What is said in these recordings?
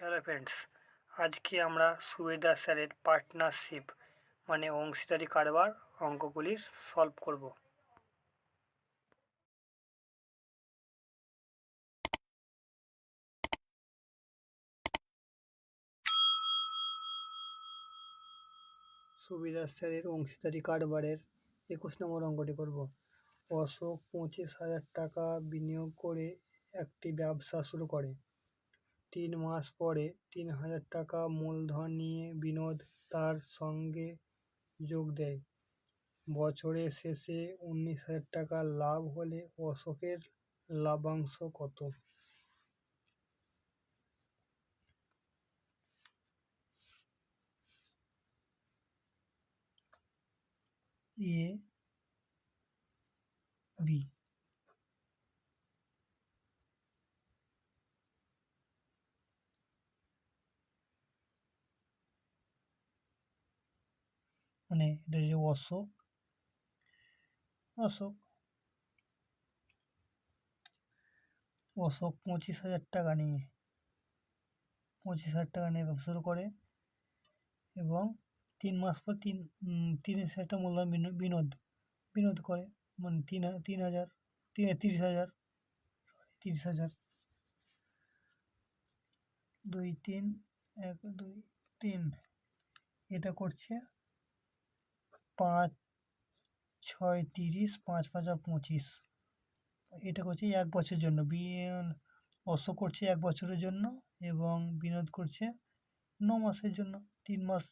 Hello friends আজকে আমরা সুবেদা স্যারের পার্টনারশিপ মানে অংশীদারি কারবার অঙ্কগুলি সলভ করব। সুবিধা স্যারের অংশীদারি কারবারের একুশ নম্বর অঙ্কটি করব। অশোক পঁচিশ হাজার টাকা বিনিয়োগ করে একটি ব্যবসা শুরু করে। তিন মাস পরে তিন হাজার টাকা মূলধন নিয়ে বিনোদ তার সঙ্গে যোগ দেয়। বছরের শেষে উনিশ হাজার টাকা লাভ হলে অশোকের লাভাংশ কত? এ বি মানে এটা যে অশোক অশোক। অশোক পঁচিশ হাজার টাকা নিয়ে, পঁচিশ হাজার টাকা নিয়ে ব্যবসা শুরু করে এবং তিন মাস পর তিন তিরিশ হাজার টাকা মূলধন বিনো- বিনোদ বিনোদ করে। মানে তিন তিন হাজার, তিন, তিরিশ হাজার তিরিশ হাজার। দুই, তিন, এক, দুই, তিন। এটা করছে পাঁচ, ছয়, তিরিশ, পাঁচ, পাঁচা পঁচিশ। এটা করছে এক বছরের জন্য। বিন অশ্ব করছে এক বছরের জন্য এবং বিনোদ করছে ন মাসের জন্য। তিন মাস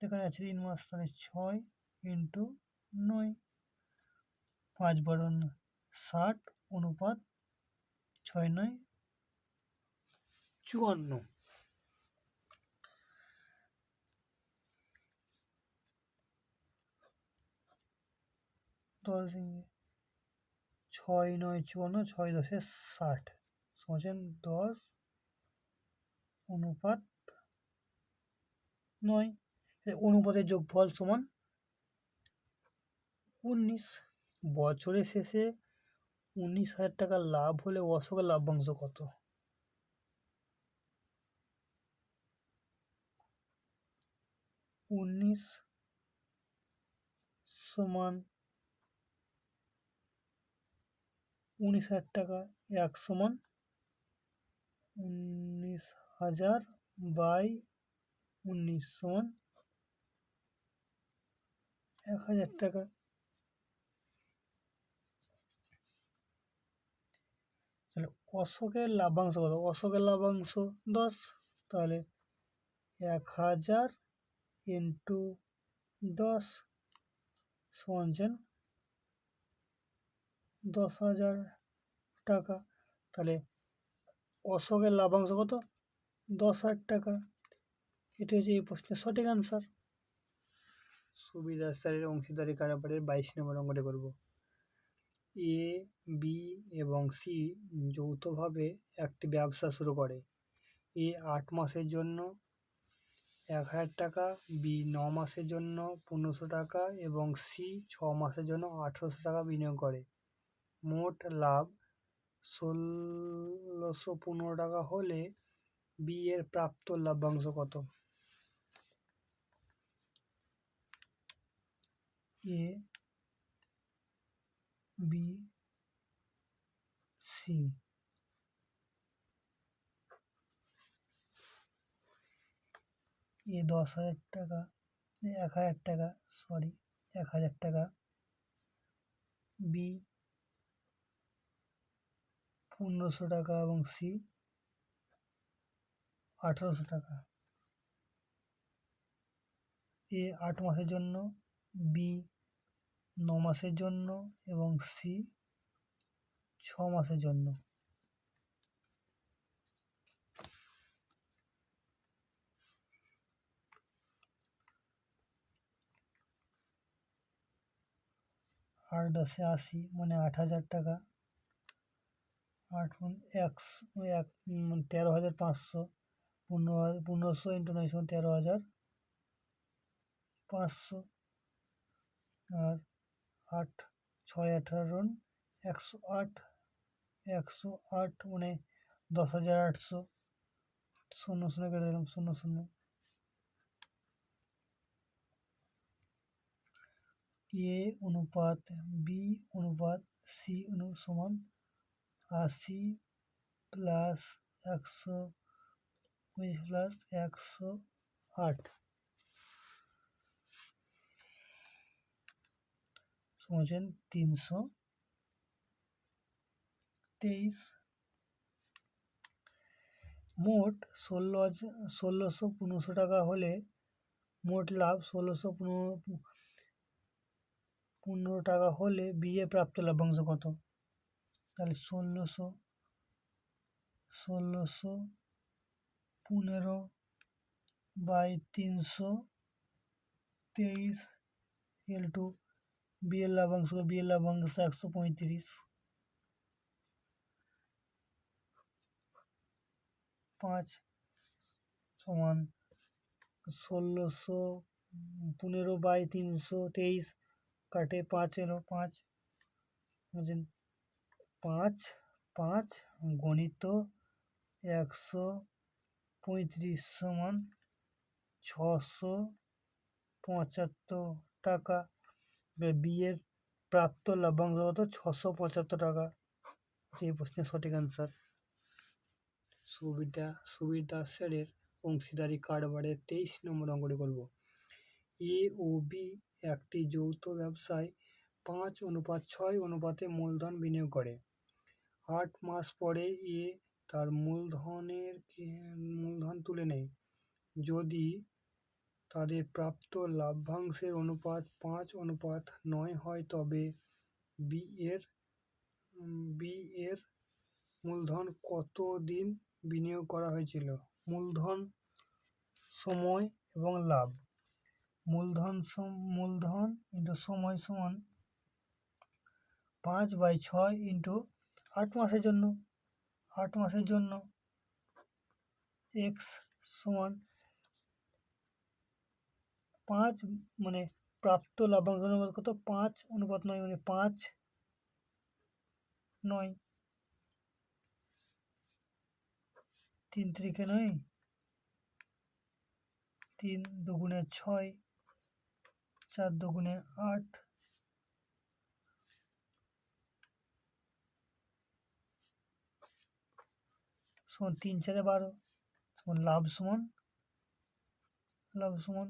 যেখানে আছে তিন মাস তাহলে ছয় ইন্টু নয়। পাঁচ বারো ন- ষাট, অনুপাত ছয় নয়। চুয়ান্ন। দশ ছয় নয় চুয়ান্ন, ছয় দশে ষাট। সমান দশ, অনুপাত নয়। অনুপাতের যোগফল সমান উনিশ। বছরের শেষে উনিশ হাজার টাকা লাভ হলে অশোকের লাভ্যাংশ কত? উনিশ সমান উনিশ হাজার টাকা, এক সমান উনিশ হাজার বাই উনিশ সমান এক হাজার টাকা। তাহলে অশোকের লাভাংশ কত? অশোকের লাভাংশ দশ, তাহলে এক হাজার ইন্টু দশ সমান দশ হাজার টাকা। তাহলে অশোকের লাভাংশ কত? দশ হাজার টাকা। এটা হচ্ছে এই প্রশ্নের সঠিক অ্যান্সার সুবিধা স্যারের অংশীদারি কারবারের বাইশ নম্বর অঙ্কটি করব। এ, বি এবং সি যৌথভাবে একটি ব্যবসা শুরু করে। এ, আট মাসের জন্য এক হাজার টাকা, বি, ন মাসের জন্য পনেরোশো টাকা এবং সি, ছ মাসের জন্য আঠেরোশো টাকা বিনিয়োগ করে। মোট লাভ ষোলোশো পনেরো টাকা হলে বি এর প্রাপ্ত লাভ্যাংশ কত? এ বি সি এ দশ হাজার টাকা এক হাজার টাকা সরি এক হাজার টাকা। বি পনেরোশো টাকা এবং সি আঠেরোশো টাকা। এ আট মাসের জন্য বি ন মাসের জন্য এবং সি ছ মাসের জন্য। আট দশে আশি মানে আট হাজার টাকা। আট একশো এক তেরো হাজার পাঁচশো, পনেরো হাজার পনেরোশো ইন্টু নয় সমান তেরো হাজার পাঁচশো আর আট, ছয় আঠারো, একশো আট একশো আট মানে দশ হাজার আটশো, শূন্য শূন্য কেটে দিলাম, শূন্য শূন্য। এ অনুপাত, বি অনুপাত, সি অনু সমান আশি প্লাস একশো পঁচিশ প্লাস একশো আট। সমান তিনশো তেইশ। মোট ষোলো ষোলোশো পনেরোশো টাকা হলে মোট লাভ ষোলোশো পনেরো পনেরো টাকা হলে বিয়ে প্রাপ্ত লভ্যাংশ কত? তাহলে ষোলোশো ষোলোশো পনেরো বাই তিনশো তেইশ এল টু বিএল লাভাংশ বিএল লাভাংশ একশো পঁয়ত্রিশ। পাঁচ সমান ষোলোশো পনেরো বাই তিনশো তেইশ কাটে পাঁচ। এলো পাঁচ পাঁচ পাঁচ গণিত একশো পঁয়ত্রিশ সমান ছশো পঁচাত্তর টাকা। বিয়ের প্রাপ্ত লভ্যাংশ কত? ছশো পঁচাত্তর টাকা। এই প্রশ্নের সঠিক অ্যান্সার সুবিধা সুবিধা স্যারের অংশীদারি কারবারের তেইশ নম্বর অঙ্কটি করব। এ ও বি একটি যৌথ ব্যবসায় পাঁচ অনুপাত ছয় অনুপাতে মূলধন বিনিয়োগ করে। আট মাস পরে এ তার মূলধনের মূলধন তুলে নেয়। যদি তাদের প্রাপ্ত লাভ্যাংশের অনুপাত পাঁচ, অনুপাত নয় হয়, তবে বি এর বি এর মূলধন কত দিন বিনিয়োগ করা হয়েছিল? মূলধন সময় এবং লাভ। মূলধন মূলধন ইন্টু সময় সমান পাঁচ বাই ছয় ইন্টু আট মাসের জন্য, আট মাসের জন্য এক্স সমান পাঁচ মানে প্রাপ্ত লভ্যাংশ অনুপাত কত? পাঁচ অনুপাত নয় মানে পাঁচ নয়। তিন ত্রিকে নয়, তিন দুগুণে ছয়, চার দুগুণে আট সমান তিন চারে বারো সমান লাভ সমান লাভ সমান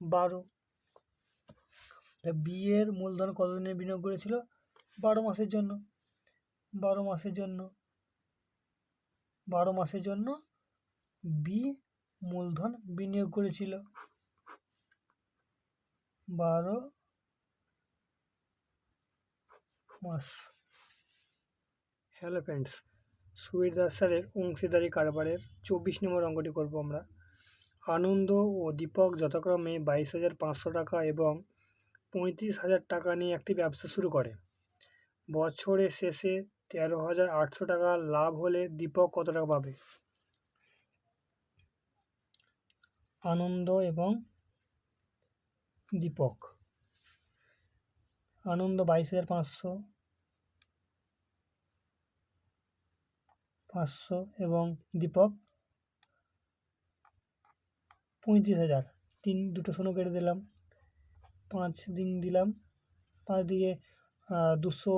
বারো। বিয়ের মূলধন কতদিনে বিনিয়োগ করেছিল? বারো মাসের জন্য। বারো মাসের জন্য। বারো মাসের জন্য বি মূলধন বিনিয়োগ করেছিল। বারো মাস। হ্যালো ফ্রেন্ডস সুবিধা স্যারের অংশীদারি কারবারের চব্বিশ নম্বর অঙ্কটি করব আমরা। আনন্দ ও দীপক যথাক্রমে বাইশ হাজার পাঁচশো টাকা এবং পঁয়ত্রিশ হাজার টাকা নিয়ে একটি ব্যবসা শুরু করে। বছরের শেষে তেরো হাজার আটশো টাকা লাভ হলে দীপক কত টাকা পাবে? আনন্দ এবং দীপক। আনন্দ বাইশ হাজার পাঁচশো পাঁচশো এবং দীপক পঁয়ত্রিশ হাজার। তিন, দুটো শূন্য কেটে দিলাম। পাঁচ দিন দিলাম। পাঁচ দিয়ে দুশো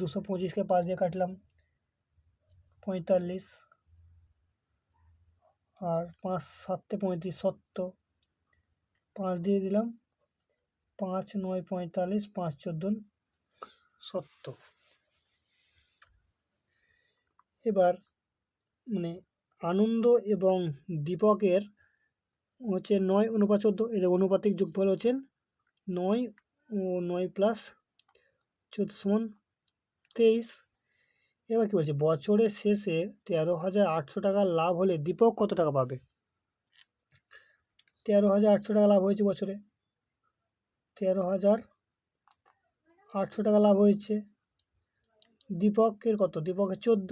দুশো পঁচিশকে পাঁচ দিয়ে কাটলাম। পঁয়তাল্লিশ। আর পাঁচ সাতে পঁয়ত্রিশ সত্তর পাঁচ দিয়ে দিলাম। পাঁচ, নয়, পঁয়তাল্লিশ, পাঁচ, চোদ্দ সত্তর এবার মানে আনন্দ এবং দীপকের হচ্ছে নয় অনুপাত চোদ্দ এদের অনুপাতিক যোগফল হচ্ছেন নয় ও নয় প্লাস চোদ্দ সমান তেইশ। এবার কী বলছে? বছরের শেষে তেরো হাজার আটশো টাকা লাভ হলে দীপক কত টাকা পাবে? তেরো হাজার আটশো টাকা লাভ হয়েছে বছরে। তেরো হাজার আটশো টাকা লাভ হয়েছে। দীপকের কত? দীপকের চোদ্দ।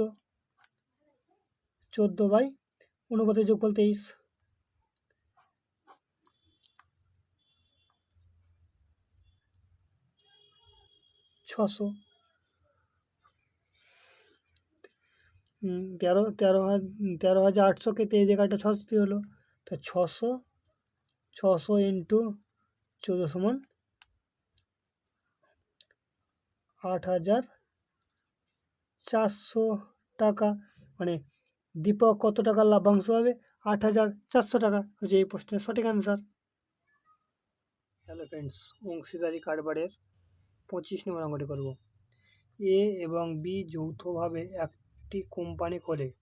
চোদ্দ বাই অনুপাতের যোগফল তেইশ। ছশো। তেরো তেরো হাজার তেরো হাজার আটশোকে তো এই জায়গাটা ছশো দিয়ে হলো। তা ছশো ছশো ইন্টু চোদ্দ সমান আট হাজার চারশো টাকা। মানে দীপক কত টাকার লাভ্যাংশ পাবে আট হাজার চারশো টাকা। হচ্ছে এই প্রশ্নের সঠিক অ্যান্সার হ্যালো ফ্রেন্ডস অংশীদারি কারবারের পঁচিশ নম্বর অঙ্কটি করব। এ এবং বি যৌথভাবে একটি কোম্পানি করে।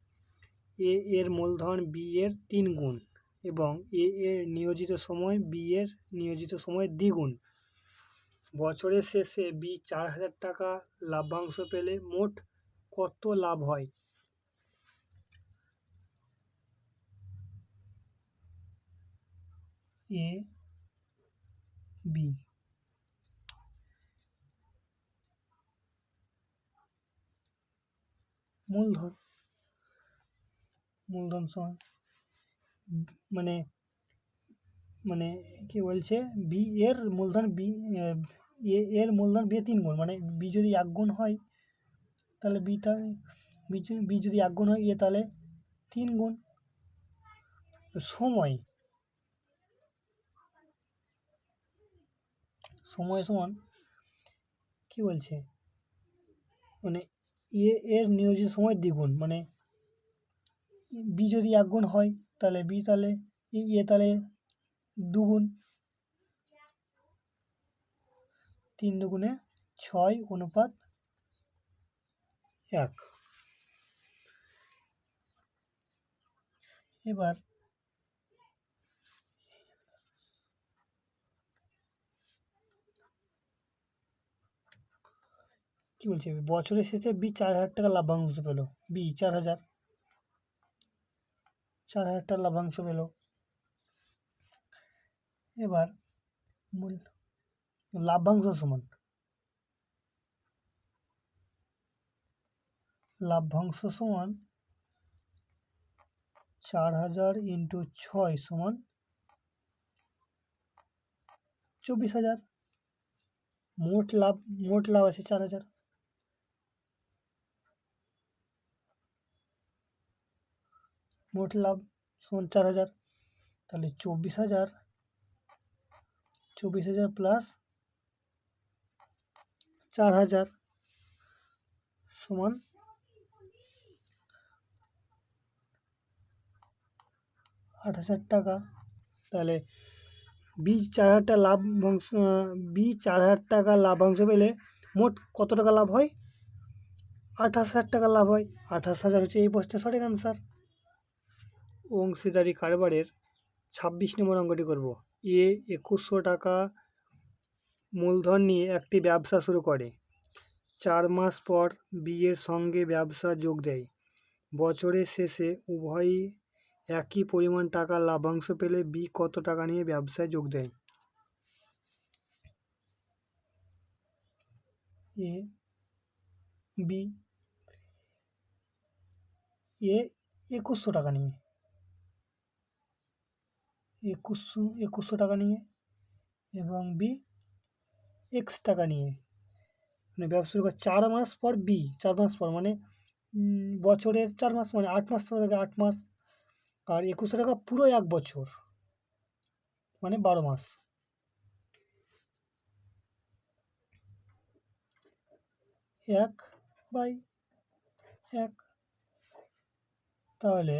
এ এর মূলধন বি এর তিন গুণ এবং এ এর নিয়োজিত সময় বি এর নিয়োজিত সময় দ্বিগুণ। বছরের শেষে বি চার হাজার টাকা লাভ্যাংশ পেলে মোট কত লাভ হয়? এ বি মূলধন মূলধন সমান মানে মানে কি বলছে? বি এর মূলধন বি এ, এর মূলধন বি তিন গুণ মানে বি যদি এক গুণ হয়, তাহলে বি বি যদি এক গুণ হয়, এ তাহলে তিন গুণ। সময় সময় সমান, কী বলছে? মানে এ এর নিয়োজিত সময় দ্বিগুণ মানে বি যদি এক গুণ হয়, তাহলে বি, তাহলে এ- এ তাহলে দুগুণ। তিন দুগুণে ছয় অনুপাত এক। এবার কি বলছে বছরের শেষে বি চার হাজার টাকা লাভ্যাংশ পেল। বি, চার হাজার। চার হাজার টাকা লাভ্যাংশ পেল। এবার মূল লাভ্যাংশ সমান। লাভ্যাংশ সমান চার হাজার ইন্টু ছয় সমান চব্বিশ হাজার। মোট লাভ মোট লাভ আছে চার হাজার। মোট লাভ সমান চার হাজার। তাহলে চব্বিশ হাজার চব্বিশ হাজার প্লাস চার হাজার সমান আট হাজার টাকা। তাহলে বীজ চার হাজার টাকা লাভ্যাংশ বি চার হাজার টাকা লাভ্যাংশ পেলে মোট কত টাকা লাভ হয়? আঠাশ হাজার টাকা লাভ হয়। আঠাশ হাজার হচ্ছে এই প্রশ্নের সঠিক অ্যান্সার অংশীদারি কারবারের ছাব্বিশ নম্বর অঙ্কটি করব। এ একুশশো টাকা মূলধন নিয়ে একটি ব্যবসা শুরু করে। চার মাস পর বিয়ের সঙ্গে ব্যবসা যোগ দেয়। বছরের শেষে উভয়ই একই পরিমাণ টাকা লাভাংশ পেলে বি কত টাকা নিয়ে ব্যবসায় যোগ দেয়? এ, বি, এ, একুশশো টাকা নিয়ে। একুশশো একুশশো টাকা নিয়ে এবং বি এক্স টাকা নিয়ে। মানে ব্যবসা শুরু করে চার মাস পর বি চার মাস পর মানে বছরের চার মাস মানে আট মাস থাকে আট মাস। আর একুশশো টাকা পুরো এক বছর মানে বারো মাস। এক বাই এক, তাহলে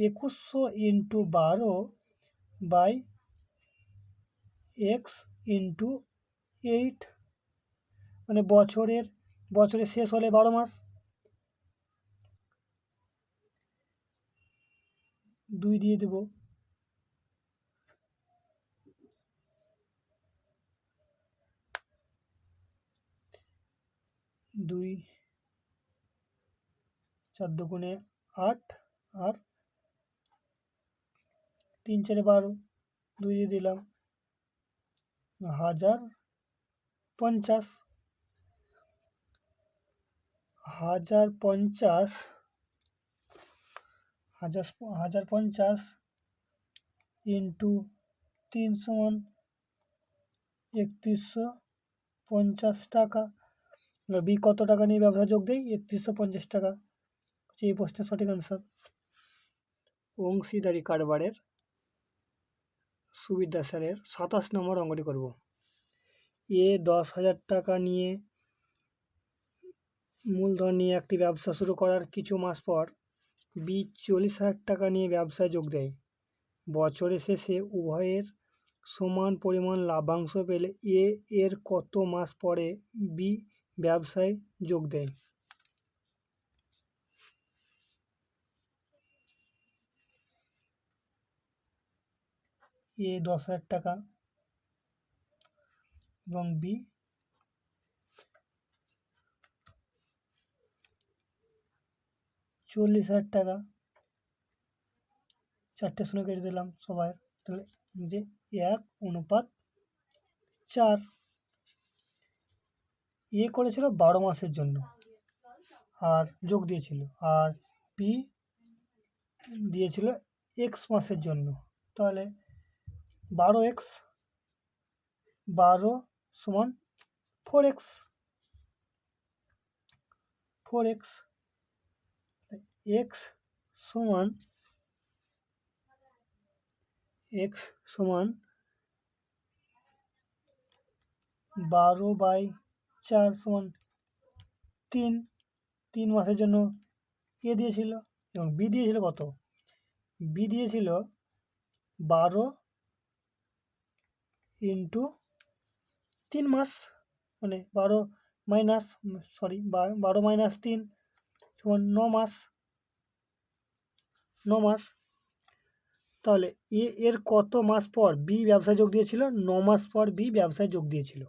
একুশশো ইন্টু বারো বাই এক্স ইন্টু এইট মানে বছরের বছরের শেষ হলে বারো মাস। দুই দিয়ে দেব। দুই, চার দুগুণে আট, আর তিন চারে বারো, দুই দিয়ে দিলাম হাজার পঞ্চাশ। হাজার পঞ্চাশ, হাজার হাজার পঞ্চাশ ইন্টু তিন সমান একত্রিশশো পঞ্চাশ টাকা। বি কত টাকা নিয়ে ব্যবসা যোগ দেয় একত্রিশশো পঞ্চাশ টাকা। এই প্রশ্নের সঠিক অ্যান্সার অংশীদারি কারবারের সুবিধা স্যারের সাতাশ নম্বর অঙ্কটি করব। এ দশ হাজার টাকা নিয়ে মূলধন নিয়ে একটি ব্যবসা শুরু করার কিছু মাস পর বি চল্লিশ হাজার টাকা নিয়ে ব্যবসায় যোগ দেয়। বছরের শেষে উভয়ের সমান পরিমাণ লাভাংশ পেলে এ এর কত মাস পরে বি ব্যবসায় যোগ দেয়? এ দশ হাজার টাকা এবং বি চল্লিশ হাজার টাকা। চারটে শূন্য কেটে দিলাম সবাই তাহলে যে এক, অনুপাত চার। এ করেছিল বারো মাসের জন্য। আর যোগ দিয়েছিল। আর পি দিয়েছিল এক্স মাসের জন্য। তাহলে বারো এক্স, বারো সমান four x. Four x x সমান এক্স সমান বারো বাই চার সমান তিন। তিন মাসের জন্য এ দিয়েছিল এবং বি দিয়েছিল কত? বি দিয়েছিল বারো ইন্টু তিন মাস মানে বারো মাইনাস সরি বারো মাইনাস তিন সমান ন মাস ন মাস। তাহলে এ, এর কত মাস পর বি ব্যবসায় যোগ দিয়েছিল? ন মাস পর বি ব্যবসায় যোগ দিয়েছিল।